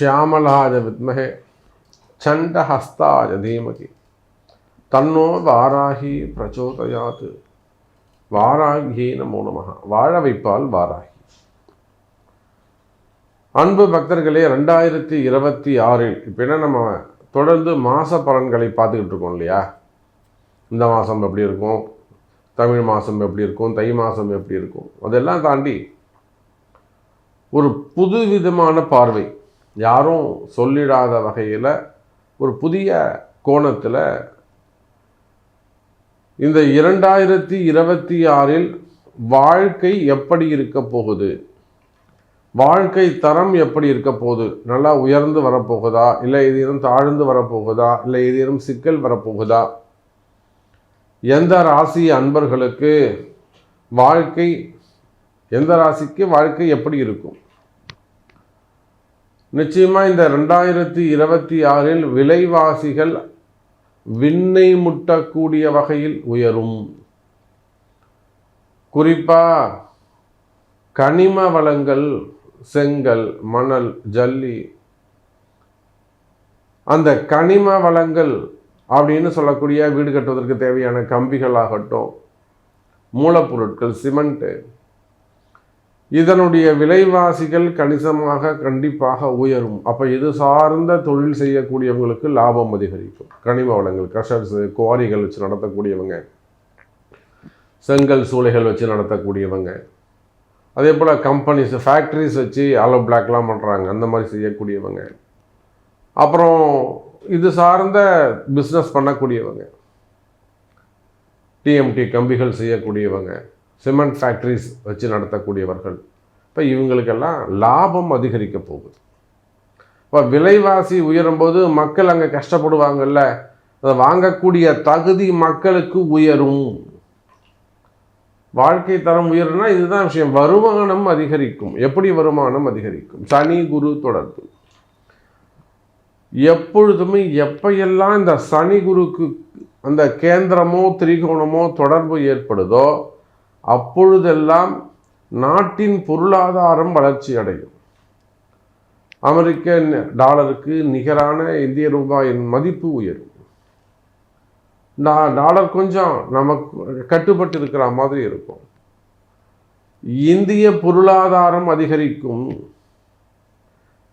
ஷியாமலாஜ வித்மகே சண்டஹஸ்தாஜ தீமகி தன்னோ வாராகி பிரச்சோதயாத்து வாராகி நமோ வாழ வைப்பால் வாராகி அன்பு பக்தர்களே ரெண்டாயிரத்தி இருபத்தி ஆறில் இப்போ என்ன நம்ம தொடர்ந்து மாத பலன்களை பார்த்துக்கிட்டு இருக்கோம் இல்லையா? இந்த மாதம் எப்படி இருக்கும்? தமிழ் மாதம் எப்படி இருக்கும்? தை மாதம் எப்படி இருக்கும்? அதெல்லாம் தாண்டி ஒரு புது விதமான பார்வை யாரும் சொல்லிடாத வகையில் ஒரு புதிய கோணத்தில் இந்த இரண்டாயிரத்தி இருபத்தி ஆறில் வாழ்க்கை எப்படி இருக்க போகுது? வாழ்க்கை தரம் எப்படி இருக்க போகுது? நல்லா உயர்ந்து வரப்போகுதா? இல்லை ஏதேனும் தாழ்ந்து வரப்போகுதா? இல்லை ஏதேனும் சிக்கல் வரப்போகுதா? எந்த ராசி அன்பர்களுக்கு வாழ்க்கை எந்த ராசிக்கு வாழ்க்கை எப்படி இருக்கும்? நிச்சயமாக இந்த ரெண்டாயிரத்தி இருபத்தி ஆறில் விலைவாசிகள் விண்ணை முட்டக்கூடிய வகையில் உயரும். குறிப்பாக கனிம வளங்கள் செங்கல் மணல் ஜல்லி. அந்த கனிம வளங்கள் அப்படின்னு சொல்லக்கூடிய வீடு கட்டுவதற்கு தேவையான கம்பிகள் ஆகட்டும் மூலப்பொருட்கள் சிமெண்ட்டு. இதனுடைய விலைவாசிகள் கணிசமாக கண்டிப்பாக உயரும். அப்போ இது சார்ந்த தொழில் செய்யக்கூடியவங்களுக்கு லாபம் அதிகரிக்கும். கனிம வளங்கள் க்ரஷர்ஸ் குவாரிகள் வச்சு நடத்தக்கூடியவங்க செங்கல் சூளைகள் வச்சு நடத்தக்கூடியவங்க அதே போல் கம்பெனிஸ் ஃபேக்ட்ரிஸ் வச்சு ஆலோ பிளாக்லாம் பண்ணுறாங்க அந்த மாதிரி செய்யக்கூடியவங்க. அப்புறம் இது சார்ந்த பிஸ்னஸ் பண்ணக்கூடியவங்க. டிஎம்டி கம்பிகள் செய்யக்கூடியவங்க. சிமெண்ட் ஃபேக்ட்ரிஸ் வச்சு நடத்தக்கூடியவர்கள். இப்போ இவங்களுக்கெல்லாம் லாபம் அதிகரிக்க போகுது. இப்போ விலைவாசி உயரும்போது மக்கள் அங்கே கஷ்டப்படுவாங்கல்ல அதை வாங்கக்கூடிய தகுதி மக்களுக்கு உயரும். வாழ்க்கை தரம் உயரும்னா இதுதான் விஷயம். வருமானம் அதிகரிக்கும். எப்படி வருமானம் அதிகரிக்கும்? சனி குரு தொடர்பு. எப்பொழுதுமே எப்பையெல்லாம் இந்த சனி குருக்கு அந்த கேந்திரமோ திரிகோணமோ தொடர்பு ஏற்படுதோ அப்பொழுதெல்லாம் நாட்டின் பொருளாதாரம் வளர்ச்சி அடையும். அமெரிக்க டாலருக்கு நிகரான இந்திய ரூபாயின் மதிப்பு உயரும். டாலர் கொஞ்சம் நமக்கு கட்டுப்பட்டு இருக்கிற மாதிரி இருக்கும். இந்திய பொருளாதாரம் அதிகரிக்கும்.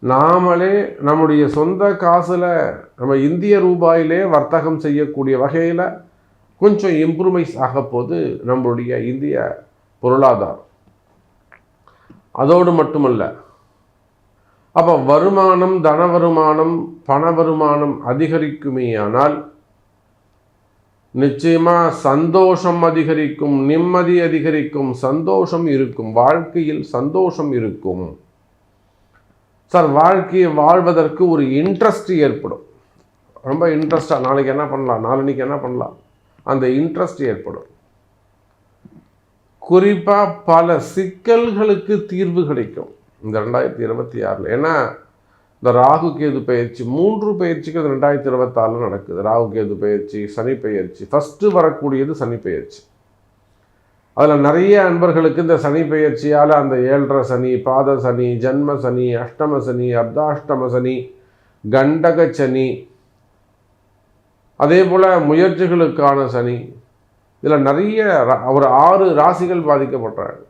நாமளே நம்முடைய சொந்த காசில் நம்ம இந்திய ரூபாயிலே வர்த்தகம் செய்யக்கூடிய வகையில் கொஞ்சம் இம்ப்ரூவைஸ் ஆக நம்மளுடைய இந்திய பொருளாதாரம். அதோடு மட்டுமல்ல அப்போ வருமானம் தன வருமானம் பண வருமானம் அதிகரிக்குமேயானால் நிச்சயமாக சந்தோஷம் அதிகரிக்கும் நிம்மதி அதிகரிக்கும் சந்தோஷம் இருக்கும் வாழ்க்கையில் சந்தோஷம் இருக்கும். சார் வாழ்க்கையை வாழ்வதற்கு ஒரு இன்ட்ரெஸ்ட் ஏற்படும். ரொம்ப இன்ட்ரெஸ்டாக நாளைக்கு என்ன பண்ணலாம் நாளன்னைக்கு என்ன பண்ணலாம்? அந்த இன்ட்ரெஸ்ட் ஏற்படும். குறிப்பாக பல சிக்கல்களுக்கு தீர்வு கிடைக்கும். இந்த ரெண்டாயிரத்தி இருபத்தி ஆறில். ஏன்னா இந்த ராகு கேது பயிற்சி மூன்று பயிற்சிக்கு இந்த ரெண்டாயிரத்தி இருபத்தாறில் நடக்குது. ராகு கேது பயிற்சி சனி பயிற்சி. ஃபஸ்ட்டு வரக்கூடியது சனி பயிற்சி. அதில் நிறைய அன்பர்களுக்கு இந்த சனி பயிற்சியால் அந்த ஏழரை சனி பாத சனி ஜன்ம சனி அஷ்டம சனி அர்த்தாஷ்டம சனி கண்டக சனி அதே போல் முயற்சிகளுக்கான சனி. இதில் நிறைய ரா- ஒரு ஆறு ராசிகள் பாதிக்கப்படுறாங்க.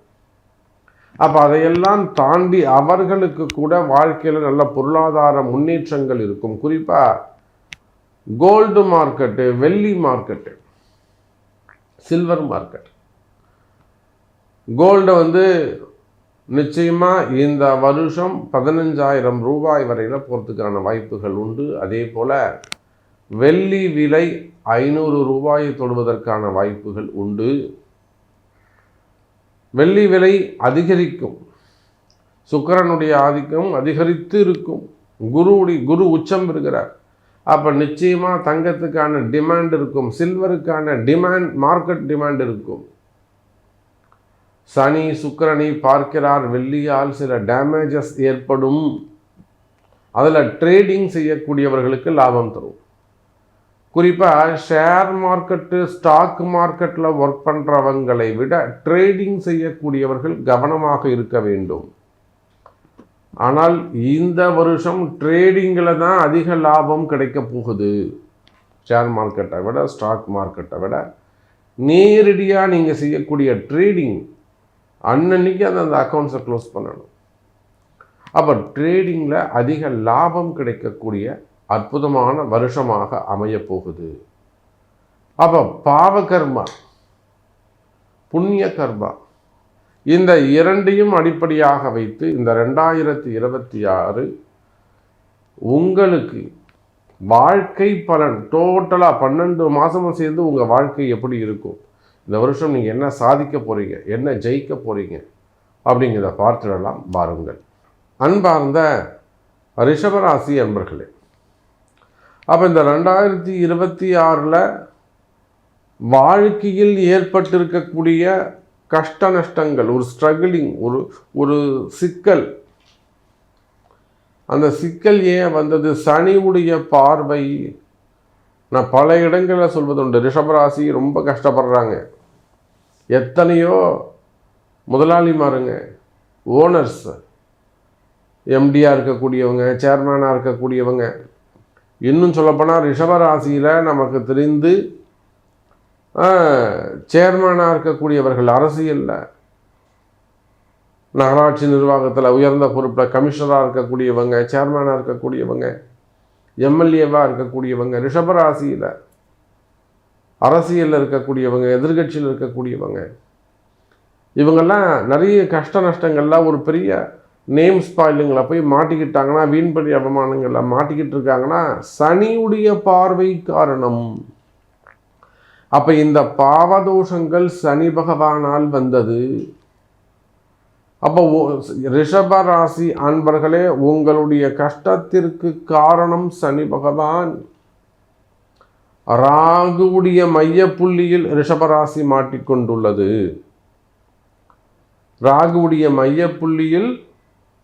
அப்போ அதையெல்லாம் தாண்டி அவர்களுக்கு கூட வாழ்க்கையில் நல்ல பொருளாதார முன்னேற்றங்கள் இருக்கும். குறிப்பாக கோல்டு மார்க்கெட்டு வெள்ளி மார்க்கெட்டு சில்வர் மார்க்கெட் கோல்டை வந்து நிச்சயமாக இந்த வருஷம் பதினஞ்சாயிரம் ரூபாய் வரையில் போகிறதுக்கான வாய்ப்புகள் உண்டு. அதே போல் வெள்ளி விலை ஐநூறு ரூபாயை தொடுவதற்கான வாய்ப்புகள் உண்டு. வெள்ளி விலை அதிகரிக்கும். சுக்கிரனுடைய ஆதிக்கம் அதிகரித்து இருக்கும். குருவுடைய குரு உச்சம் இருக்கிறார் அப்போ நிச்சயமாக தங்கத்துக்கான டிமாண்ட் இருக்கும். சில்வருக்கான டிமாண்ட் மார்க்கெட் டிமாண்ட் இருக்கும். சனி சுக்கரனை பார்க்கிறார். வெள்ளியால் சில டேமேஜஸ் ஏற்படும். அதில் ட்ரேடிங் செய்யக்கூடியவர்களுக்கு லாபம் தரும். குறிப்பாக ஷேர் மார்க்கெட்டு ஸ்டாக் மார்க்கெட்டில் ஒர்க் பண்ணுறவங்களை விட ட்ரேடிங் செய்யக்கூடியவர்கள் கவனமாக இருக்க வேண்டும். ஆனால் இந்த வருஷம் ட்ரேடிங்கில் தான் அதிக லாபம் கிடைக்க போகுது. ஷேர் மார்க்கெட்டை விட ஸ்டாக் மார்க்கெட்டை விட. நேரடியாக நீங்கள் செய்யக்கூடிய ட்ரேடிங் அன்னன்னைக்கு அந்த அந்த அக்கௌண்ட்ஸை க்ளோஸ் பண்ணணும். அப்போ ட்ரேடிங்கில் அதிக லாபம் கிடைக்கக்கூடிய அற்புதமான வருஷமாக அமையப் போகுது அப்போ பாவகர்மா புண்ணிய கர்மா இந்த இரண்டையும் அடிப்படையாக வைத்து இந்த ரெண்டாயிரத்தி இருபத்தி ஆறு உங்களுக்கு வாழ்க்கை பலன் டோட்டலாக பன்னெண்டு மாதமும் சேர்ந்து உங்கள் வாழ்க்கை எப்படி இருக்கும்? இந்த வருஷம் நீங்கள் என்ன சாதிக்க போகிறீங்க என்ன ஜெயிக்க போகிறீங்க அப்படிங்கிறத பார்த்துடலாம் பாருங்கள். அன்பார்ந்த ரிஷபராசி அன்பர்களே அப்போ இந்த ரெண்டாயிரத்தி இருபத்தி ஆறில் வாழ்க்கையில் ஏற்பட்டிருக்கக்கூடிய கஷ்ட நஷ்டங்கள் ஒரு ஸ்ட்ரகிளிங் ஒரு ஒரு சிக்கல். அந்த சிக்கல் ஏன் வந்தது? சனியுடைய பார்வை நான் பல இடங்களில் சொல்வதுண்டு ரிஷபராசி ரொம்ப கஷ்டப்படுறாங்க. எத்தனையோ முதலாளிமாருங்க ஓனர்ஸ் எம்டியாக இருக்கக்கூடியவங்க சேர்மேனாக இருக்கக்கூடியவங்க இன்னும் சொல்லப்போனால் ரிஷபராசியில் நமக்கு தெரிந்து சேர்மனாக இருக்கக்கூடியவர்கள் அரசியலில். நகராட்சி நிர்வாகத்தில் உயர்ந்த பொறுப்பில் கமிஷனராக இருக்கக்கூடியவங்க சேர்மனாக இருக்கக்கூடியவங்க எம்எல்ஏவாக இருக்கக்கூடியவங்க ரிஷபராசியில் அரசியலில் இருக்கக்கூடியவங்க எதிர்கட்சியில் இருக்கக்கூடியவங்க இவங்கெல்லாம் நிறைய கஷ்ட நஷ்டங்கள்லாம் ஒரு பெரிய நேம் ஸ்பாயிலுங்களை போய் மாட்டிக்கிட்டாங்கன்னா வீண்படி அவமானங்களில் மாட்டிக்கிட்டு இருக்காங்கன்னா சனியுடைய பார்வை காரணம். அப்போ இந்த பாவதோஷங்கள் சனி பகவானால் வந்தது. அப்போ ரிஷப ராசி அன்பர்களே உங்களுடைய கஷ்டத்திற்கு காரணம் சனி பகவான். ராகுவுடைய மையப்புள்ளியில் ரிஷபராசி மாட்டிக்கொண்டுள்ளது. ராகுவுடைய மையப்புள்ளியில்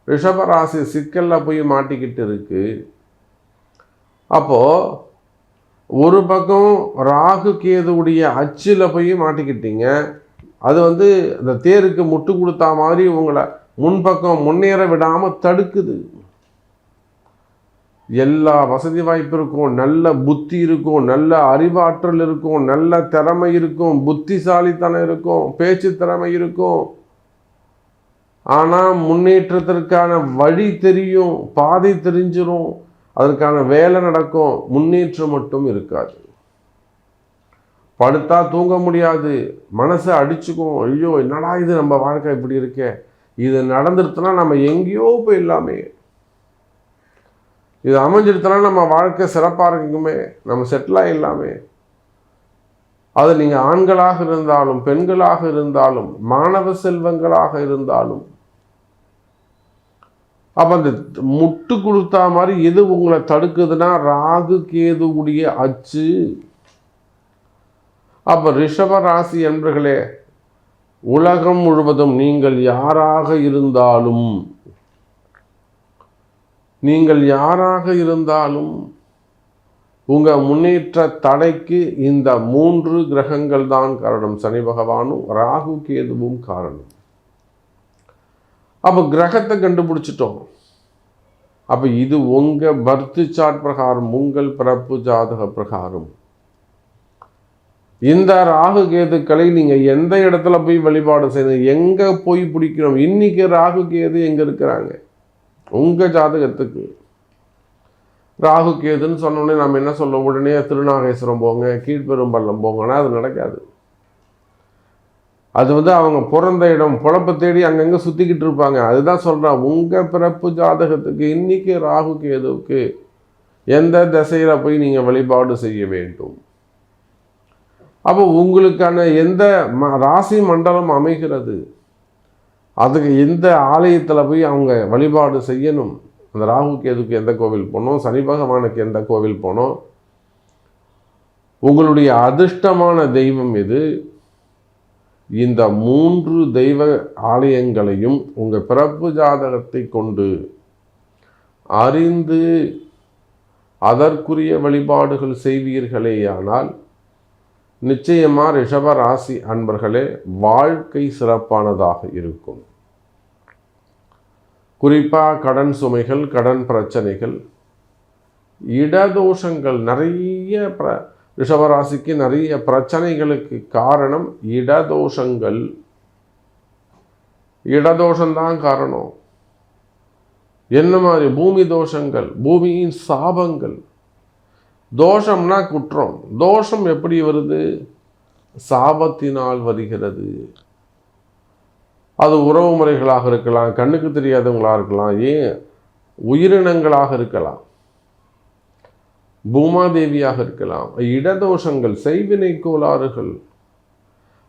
ரிஷபராசி சிக்கலில் போய் மாட்டிக்கிட்டு இருக்குது அப்போது ஒரு பக்கம் ராகு கேதுவுடைய அச்சில் போய் மாட்டிக்கிட்டீங்க. அது வந்து அந்த தேருக்கு முட்டு கொடுத்தா மாதிரி உங்களை முன்பக்கம் முன்னேற விடாமல் தடுக்குது. எல்லா வசதி வாய்ப்பு இருக்கும் நல்ல புத்தி இருக்கும் நல்ல அறிவாற்றல் இருக்கும் நல்ல திறமை இருக்கும் புத்திசாலித்தனம் இருக்கும் பேச்சு திறமை இருக்கும். ஆனால் முன்னேற்றத்திற்கான வழி தெரியும் பாதை தெரிஞ்சிடும் அதற்கான வேலை நடக்கும் முன்னேற்றம் மட்டும் இருக்காது. படுத்தா தூங்க முடியாது மனசை அடிச்சுக்கும் ஐயோ என்னடா இது நம்ம வாழ்க்கை இப்படி இருக்கே? இது நடந்துருச்சுன்னா நம்ம எங்கேயோ போயிடலாமே. இது அமைஞ்சிருச்சுனா நம்ம வாழ்க்கை சிறப்பாக இருக்குமே நம்ம செட்டில் ஆகிடலாமே அது நீங்கள் ஆண்களாக இருந்தாலும் பெண்களாக இருந்தாலும் மாணவ செல்வங்களாக இருந்தாலும் அப்போ அந்த முட்டு கொடுத்தா மாதிரி எது உங்களை தடுக்குதுன்னா ராகு கேது உடைய அச்சு. அப்போ ரிஷப ராசி என்பர்களே உலகம் முழுவதும் நீங்கள் யாராக இருந்தாலும் நீங்கள் யாராக இருந்தாலும் உங்கள் முன்னேற்ற தடைக்கு இந்த மூன்று கிரகங்கள் தான் காரணம். சனி பகவானும் ராகு கேதுவும் காரணம். அப்போ கிரகத்தை கண்டுபிடிச்சிட்டோம். அப்போ இது உங்கள் பர்த்து சாட் பிரகாரம் உங்கள் பிறப்பு ஜாதக பிரகாரம். இந்த ராகு கேதுக்களை நீங்கள் எந்த இடத்துல போய் வழிபாடு செய்யணும் எங்கே போய் பிடிக்கணும் இன்றைக்கி ராகு கேது எங்கே இருக்கிறாங்க? உங்கள் ஜாதகத்துக்கு. ராகு கேதுன்னு சொன்னோடனே நம்ம என்ன சொல்ல உடனே திருநாகேஸ்வரம் போங்க கீழ்பெரும்பள்ளம் போங்கன்னா அது நடக்காது. அது வந்து அவங்க பிறந்த இடம் பொழப்ப தேடி அங்கங்கே சுற்றிக்கிட்டு இருப்பாங்க. அதுதான் சொல்கிறேன் உங்கள் பிறப்பு ஜாதகத்துக்கு இன்றைக்கி ராகு கேதுவுக்கு எந்த திசையில் போய் நீங்கள் வழிபாடு செய்ய வேண்டும்? அப்போ உங்களுக்கான எந்த ம ராசி மண்டலம் அமைகிறது? அதுக்கு எந்த ஆலயத்தில் போய் அவங்க வழிபாடு செய்யணும்? அந்த ராகு கேதுக்கு எந்த கோவில் போனோம் சனி பகவானுக்கு எந்த கோவில் போனோம் உங்களுடைய அதிர்ஷ்டமான தெய்வம் எது? இந்த மூன்று தெய்வ ஆலயங்களையும் உங்கள் பிறப்பு ஜாதகத்தை கொண்டு அறிந்து அதற்குரிய வழிபாடுகள் செய்வீர்களேயானால் நிச்சயமாக ரிஷபராசி அன்பர்களே வாழ்க்கை சிறப்பானதாக இருக்கும். குறிப்பாக கடன் சுமைகள் கடன் பிரச்சனைகள் இடதோஷங்கள் நிறைய பிர ரிஷபராசிக்கு நிறைய பிரச்சனைகளுக்கு காரணம் இடதோஷங்கள். இடதோஷம்தான் காரணம். என்ன மாதிரி? பூமி தோஷங்கள் பூமியின் சாபங்கள். தோஷம்னா குற்றம். தோஷம் எப்படி வருது? சாபத்தினால் வருகிறது. அது உறவு முறைகளாக இருக்கலாம் கண்ணுக்கு தெரியாதவங்களாக இருக்கலாம் ஏன்? உயிரினங்களாக இருக்கலாம். பூமாதேவியாக இருக்கலாம். இடதோஷங்கள் செய்வினை கோளாறுகள்.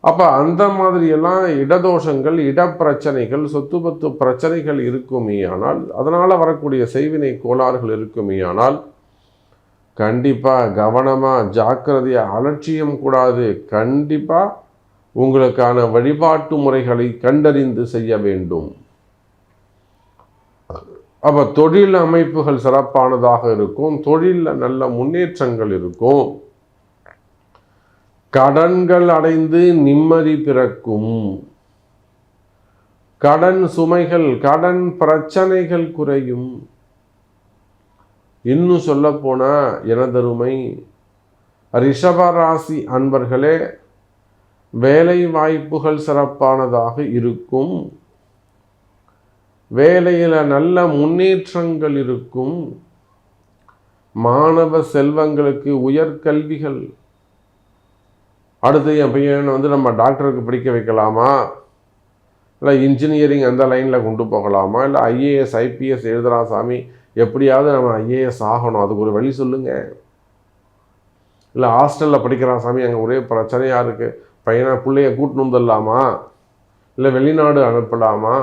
அப்போ அந்த மாதிரியெல்லாம் இடதோஷங்கள் இடப்பிரச்சனைகள் சொத்து பத்து பிரச்சனைகள் இருக்குமே ஆனால் அதனால் வரக்கூடிய செய்வினை கோளாறுகள் இருக்குமே ஆனால் கண்டிப்பாக கவனமாக ஜாக்கிரதையாக அலட்சியம் கூடாது. கண்டிப்பாக உங்களுக்கான வழிபாட்டு முறைகளை கண்டறிந்து செய்ய வேண்டும். அப்போ தொழில் அமைப்புகள் சிறப்பானதாக இருக்கும் தொழிலில் நல்ல முன்னேற்றங்கள் இருக்கும். கடன்கள் அடைந்து நிம்மதி பிறக்கும். கடன் சுமைகள் கடன் பிரச்சனைகள் குறையும். இன்னும் சொல்லப்போனால் எனதருமை ரிஷபராசி அன்பர்களே வேலை வாய்ப்புகள் சிறப்பானதாக இருக்கும். வேலையில் நல்ல முன்னேற்றங்கள் இருக்கும். மாணவ செல்வங்களுக்கு உயர்கல்விகள் அடுத்து என் பையனை வந்து நம்ம டாக்டருக்கு படிக்க வைக்கலாமா? இல்லை இன்ஜினியரிங் அந்த லைனில் கொண்டு போகலாமா? இல்லை ஐஏஎஸ் ஐபிஎஸ் எழுதுகிறான் சாமி எப்படியாவது நம்ம ஐஏஎஸ் ஆகணும். அதுக்கு ஒரு வழி சொல்லுங்கள் இல்லை ஹாஸ்டலில் படிக்கிறான் சாமி அங்கே ஒரே பிரச்சனையாக இருக்குது பையனை பிள்ளைய கூட்டணும் வந்துடலாமா? இல்லை வெளிநாடு அனுப்பலாமா?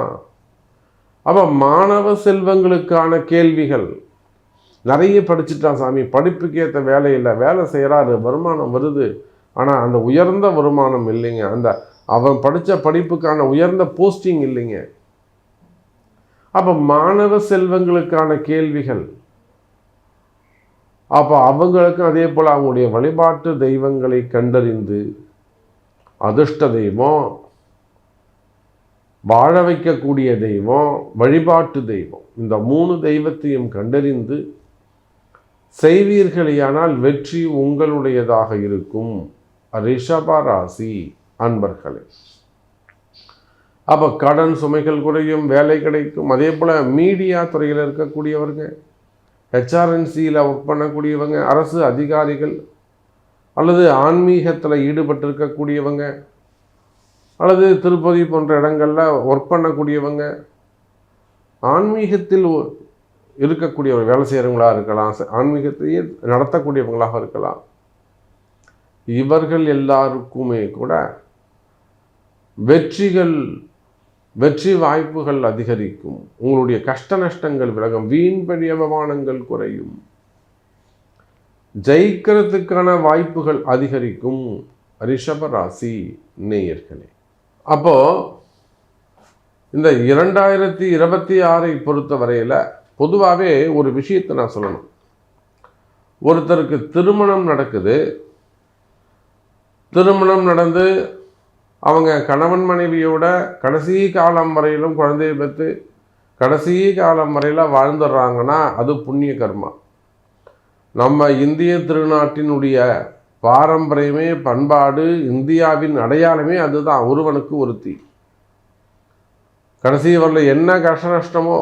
அப்போ மாணவ செல்வங்களுக்கான கேள்விகள். நிறைய படிச்சுட்டான் சாமி. படிப்புக்கு ஏற்ற வேலை இல்லை. வேலை செய்கிறாரு வருமானம் வருது. ஆனால் அந்த உயர்ந்த வருமானம் இல்லைங்க. அந்த அவன் படித்த படிப்புக்கான உயர்ந்த போஸ்டிங் இல்லைங்க. அப்போ மாணவ செல்வங்களுக்கான கேள்விகள். அப்போ அவங்களுக்கும் அதே போல் அவங்களுடைய வழிபாட்டு தெய்வங்களை கண்டறிந்து அதிர்ஷ்ட தெய்வம் வாழ வைக்கக்கூடிய தெய்வம் வழிபாட்டு தெய்வம். இந்த மூணு தெய்வத்தையும் கண்டறிந்து செய்வீர்களேயானால் வெற்றி உங்களுடையதாக இருக்கும். ரிஷப ராசி அன்பர்களே. அப்போ கடன் சுமைகள் குறையும் வேலை கிடைக்கும். அதே போல் மீடியா துறையில் இருக்கக்கூடியவங்க ஹெச்ஆர்என்சியில் ஒர்க் பண்ணக்கூடியவங்க அரசு அதிகாரிகள் அல்லது ஆன்மீகத்தில் ஈடுபட்டிருக்கக்கூடியவங்க அல்லது திருப்பதி போன்ற இடங்களில் ஒர்க் பண்ணக்கூடியவங்க ஆன்மீகத்தில் இருக்கக்கூடியவங்க வேலை செய்கிறவங்களாக இருக்கலாம் ஆன்மீகத்தையே நடத்தக்கூடியவங்களாக இருக்கலாம். இவர்கள் எல்லாருக்குமே கூட வெற்றிகள் வெற்றி வாய்ப்புகள் அதிகரிக்கும். உங்களுடைய கஷ்ட நஷ்டங்கள் விலகும். வீண்படி அவமானங்கள் குறையும். ஜெயிக்கிறதுக்கான வாய்ப்புகள் அதிகரிக்கும். ரிஷபராசி நேயர்களே. அப்போது இந்த இரண்டாயிரத்தி இருபத்தி ஆறை பொறுத்த வரையில் பொதுவாகவே ஒரு விஷயத்தை நான் சொல்லணும். ஒருத்தருக்கு திருமணம் நடக்குது. திருமணம் நடந்து அவங்க கணவன் மனைவியோட கடைசி காலம் வரையிலும் குழந்தையை பெற்று கடைசி காலம் வரையில் வாழ்ந்துடுறாங்கன்னா அது புண்ணிய கர்மா. நம்ம இந்திய திருநாட்டினுடைய பாரம்பரியமே பண்பாடு இந்தியாவின் அடையாளமே அதுதான் ஒருவனுக்கு ஒருத்தி. கடைசி வரல என்ன கஷ்ட நஷ்டமோ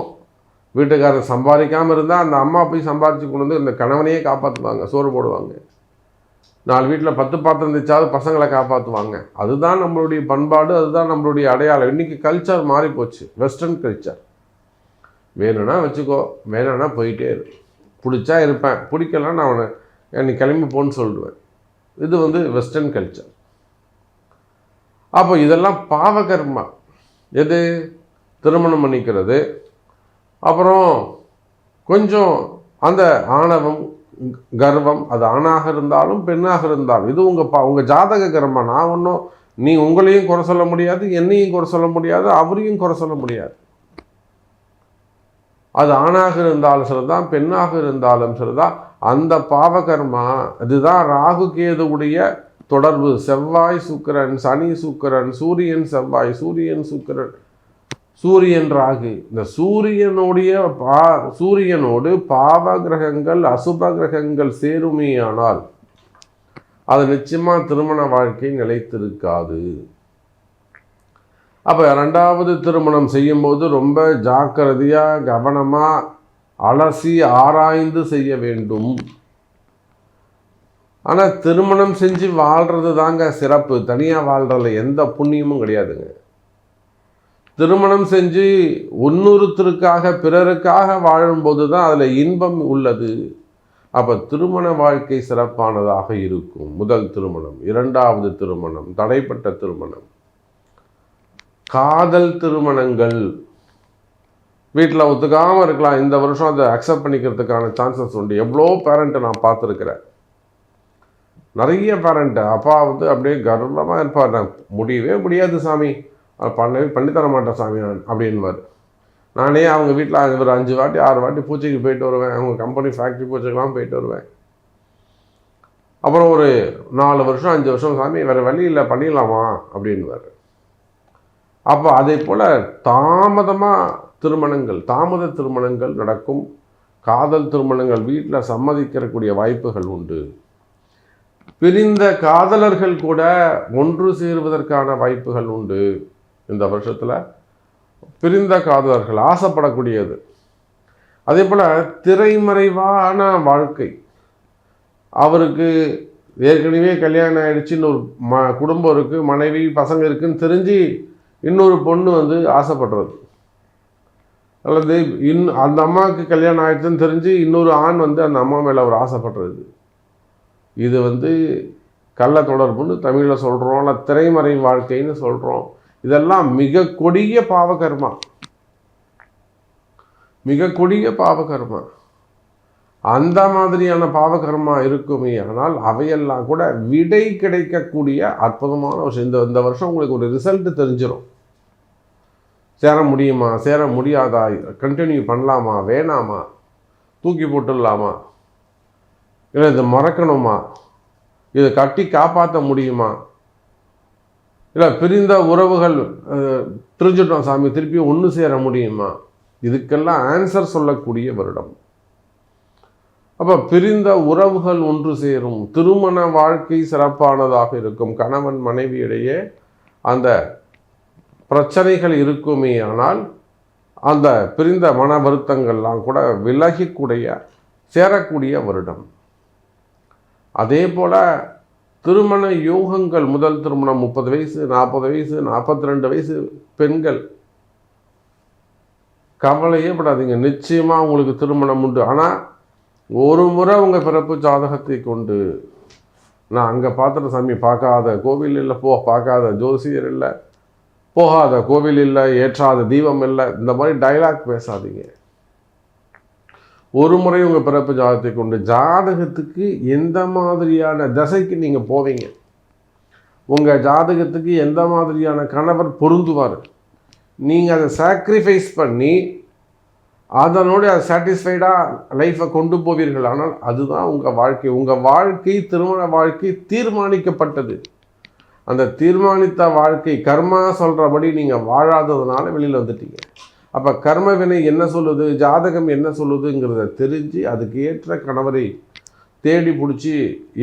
வீட்டுக்காரர் சம்பாதிக்காமல் இருந்தால் அந்த அம்மா போய் சம்பாதிச்சு கொண்டு வந்து இந்த கணவனையே காப்பாற்றுவாங்க சோறு போடுவாங்க. நாலு வீட்டில் பத்து பாத்திரம் தைச்சாவது பசங்களை காப்பாற்றுவாங்க அதுதான் நம்மளுடைய பண்பாடு அதுதான் நம்மளுடைய அடையாளம். இன்றைக்கி கல்ச்சர் மாறி போச்சு வெஸ்டர்ன் கல்ச்சர் வேணும்னா வச்சுக்கோ வேணும்னா போயிட்டே இரு. பிடிச்சா இருப்பேன் பிடிக்கலன்னா நான் அவனை நீ கிளம்பி போன்னு சொல்லிடுவேன் இது வந்து வெஸ்டர்ன் கல்ச்சர் அப்போ இதெல்லாம் பாவகர்மா. எது? திருமணம் பண்ணிக்கிறது. அப்புறம் கொஞ்சம் அந்த ஆணவம் கர்வம் அது ஆணாக இருந்தாலும் பெண்ணாக இருந்தாலும் இது உங்கள் பா உங்கள் ஜாதக கர்மம் நான் ஒன்றும் நீ உங்களையும் குறை சொல்ல முடியாது என்னையும் குறை சொல்ல முடியாது அவரையும் குறை சொல்ல முடியாது. அது ஆணாக இருந்தாலும் சரிதான் பெண்ணாக இருந்தாலும் சரிதான் அந்த பாவகர்மா அதுதான் ராகு கேதுவுடைய தொடர்பு. செவ்வாய் சுக்கரன் சனி சுக்கரன் சூரியன் செவ்வாய் சூரியன் சுக்கரன் சூரியன் ராகு. இந்த சூரியனுடைய பா சூரியனோடு பாவ கிரகங்கள் அசுப கிரகங்கள் சேருமேயானால் அது நிச்சயமாக திருமண வாழ்க்கை நிலைத்திருக்காது. அப்போ ரெண்டாவது திருமணம் செய்யும்போது ரொம்ப ஜாக்கிரதையாக கவனமாக அலசி ஆராய்ந்து செய்ய வேண்டும். ஆனால் திருமணம் செஞ்சு வாழ்கிறது தாங்க சிறப்பு. தனியாக வாழ்கிறதுல எந்த புண்ணியமும் கிடையாதுங்க. திருமணம் செஞ்சு ஒன்னுறுத்தருக்காக பிறருக்காக வாழும்போது தான் அதில் இன்பம் உள்ளது. அப்போ திருமண வாழ்க்கை சிறப்பானதாக இருக்கும். முதல் திருமணம் இரண்டாவது திருமணம் தடைப்பட்ட திருமணம். காதல் திருமணங்கள் வீட்டில் ஒத்துக்காமல் இருக்கலாம். இந்த வருஷம் அதை அக்செப்ட் பண்ணிக்கிறதுக்கான சான்சஸ் உண்டு. எவ்வளோ பேரண்ட்டை நான் பார்த்துருக்குறேன். நிறைய பேரண்ட்டு அப்பா வந்து அப்படியே கர்வமாக இருப்பார். நான் முடியவே முடியாது சாமி. பண்ணவே பண்ணித்தர மாட்டேன் சாமி நான் அப்படின்வார் நானே அவங்க வீட்டில் ஒரு அஞ்சு வாட்டி ஆறு வாட்டி பூச்சிக்கு போயிட்டு வருவேன். அவங்க கம்பெனி ஃபேக்ட்ரி பூச்சிக்கெலாம் போயிட்டு வருவேன். அப்புறம் ஒரு நாலு வருஷம் அஞ்சு வருஷம் சாமி வேறு வழி இல்லை பண்ணிடலாமா? அப்படின்வார் அப்போ அதே போல் தாமதமாக திருமணங்கள் தாமத திருமணங்கள் நடக்கும். காதல் திருமணங்கள் வீட்டில் சம்மதிக்கிறக்கூடிய வாய்ப்புகள் உண்டு. பிரிந்த காதலர்கள் கூட ஒன்று சேருவதற்கான வாய்ப்புகள் உண்டு இந்த வருஷத்தில். பிரிந்த காதலர்கள் ஆசைப்படக்கூடியது. அதே போல் திரைமறைவான வாழ்க்கை. அவருக்கு ஏற்கனவே கல்யாணம் ஆகிடுச்சு இன்னொரு ம குடும்பம் இருக்குது மனைவி பசங்க இருக்குன்னு தெரிஞ்சு இன்னொரு பொண்ணு வந்து ஆசைப்படுறது. அல்லது இன் அந்த அம்மாவுக்கு கல்யாணம் ஆயிடுச்சுன்னு தெரிஞ்சு இன்னொரு ஆண் வந்து அந்த அம்மா மேலே அவர் ஆசைப்படுறது. இது வந்து கள்ள தொடர்புன்னு தமிழில் சொல்கிறோம் இல்லை திரைமறை வாழ்க்கைன்னு சொல்கிறோம் இதெல்லாம் மிக கொடிய பாவகர்மா. மிக கொடிய பாவகர்மா. அந்த மாதிரியான பாவகர்மா இருக்குமே ஆனால் அவையெல்லாம் கூட விடை கிடைக்கக்கூடிய அற்புதமான விஷயம். இந்த இந்த வருஷம் உங்களுக்கு ஒரு ரிசல்ட் தெரிஞ்சிடும் சேர முடியுமா? சேர முடியாதா? கண்டினியூ பண்ணலாமா? வேணாமா? தூக்கி போட்டுடலாமா? இல்லை இதை மறக்கணுமா? இதை கட்டி காப்பாற்ற முடியுமா? இல்லை பிரிந்த உறவுகள் பிரிஞ்சிட்டோம் சாமி திருப்பி ஒன்று சேர முடியுமா? இதுக்கெல்லாம் ஆன்சர் சொல்லக்கூடிய வருடம். அப்போ பிரிந்த உறவுகள் ஒன்று சேரும். திருமண வாழ்க்கை சிறப்பானதாக இருக்கும். கணவன் மனைவியிடையே அந்த பிரச்சனைகள் இருக்குமே ஆனால் அந்த பிரிந்த மன வருத்தங்கள்லாம் கூட விலகிக்கூடிய சேரக்கூடிய வருடம். அதே போல் திருமண யோகங்கள் முதல் திருமணம் முப்பது வயசு நாற்பது வயசு நாற்பத்தி ரெண்டு வயசு பெண்கள். கவலையே படாதீங்க. நிச்சயமாக உங்களுக்கு திருமணம் உண்டு. ஆனால் ஒரு முறை உங்கள் பிறப்பு ஜாதகத்தை கொண்டு நான் அங்கே பார்த்துட்டு சாமி பார்க்காத கோவில் இல்லை போ பார்க்காத ஜோசியர் இல்லை போகாத கோவில் இல்லை ஏற்றாத தீபம் இல்லை இந்த மாதிரி டைலாக் பேசாதீங்க. ஒரு முறை உங்கள் பிறப்பு ஜாதகத்தை கொண்டு ஜாதகத்துக்கு எந்த மாதிரியான தசைக்கு நீங்கள் போவீங்க? உங்கள் ஜாதகத்துக்கு எந்த மாதிரியான கணவர் பொருந்துவார்? நீங்கள் அதை சாக்ரிஃபைஸ் பண்ணி அதனோடு அதை சாட்டிஸ்ஃபைடாக லைஃப்பை கொண்டு போவீர்கள். ஆனால் அதுதான் உங்கள் வாழ்க்கை. உங்கள் வாழ்க்கை திருமண வாழ்க்கை தீர்மானிக்கப்பட்டது. அந்த தீர்மானித்த வாழ்க்கை கர்மா சொல்கிறபடி நீங்கள் வாழாததுனால வெளியில் வந்துட்டீங்க. அப்போ கர்ம வினை என்ன சொல்லுது? ஜாதகம் என்ன சொல்லுதுங்கிறத தெரிஞ்சு அதுக்கு ஏற்ற கணவரை தேடி பிடிச்சி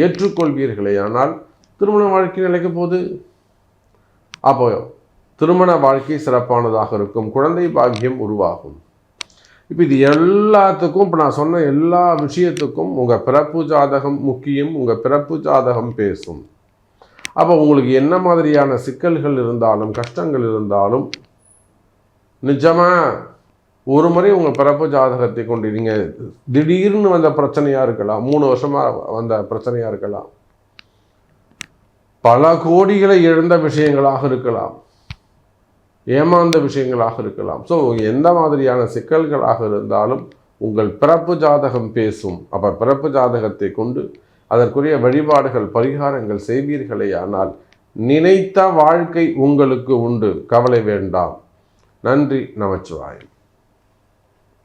ஏற்றுக்கொள்வீர்களே. ஆனால் திருமண வாழ்க்கை நிலைக்க போது அப்போ திருமண வாழ்க்கை சிறப்பானதாக இருக்கும். குழந்தை பாக்கியம் உருவாகும். இப்போ இது எல்லாத்துக்கும் இப்போ நான் சொன்ன எல்லா விஷயத்துக்கும் உங்கள் பிறப்பு ஜாதகம் முக்கியம் உங்கள் பிறப்பு ஜாதகம் பேசும். அப்போ உங்களுக்கு என்ன மாதிரியான சிக்கல்கள் இருந்தாலும் கஷ்டங்கள் இருந்தாலும் நிஜமாக ஒரு முறை உங்கள் பிறப்பு ஜாதகத்தை கொண்டு நீங்கள் திடீர்னு வந்த பிரச்சனையாக இருக்கலாம் மூணு வருஷமாக வந்த பிரச்சனையாக இருக்கலாம். பல கோடிகளை எழுந்த விஷயங்களாக இருக்கலாம். ஏமாந்த விஷயங்களாக இருக்கலாம். ஸோ எந்த மாதிரியான சிக்கல்களாக இருந்தாலும் உங்கள் பிறப்பு ஜாதகம் பேசும். அப்போ பிறப்பு ஜாதகத்தை கொண்டு அதற்குரிய வழிபாடுகள் பரிகாரங்கள் செய்வீர்களே ஆனால் நினைத்த வாழ்க்கை உங்களுக்கு உண்டு. கவலை வேண்டாம். நன்றி. நமச்சிவாயம்.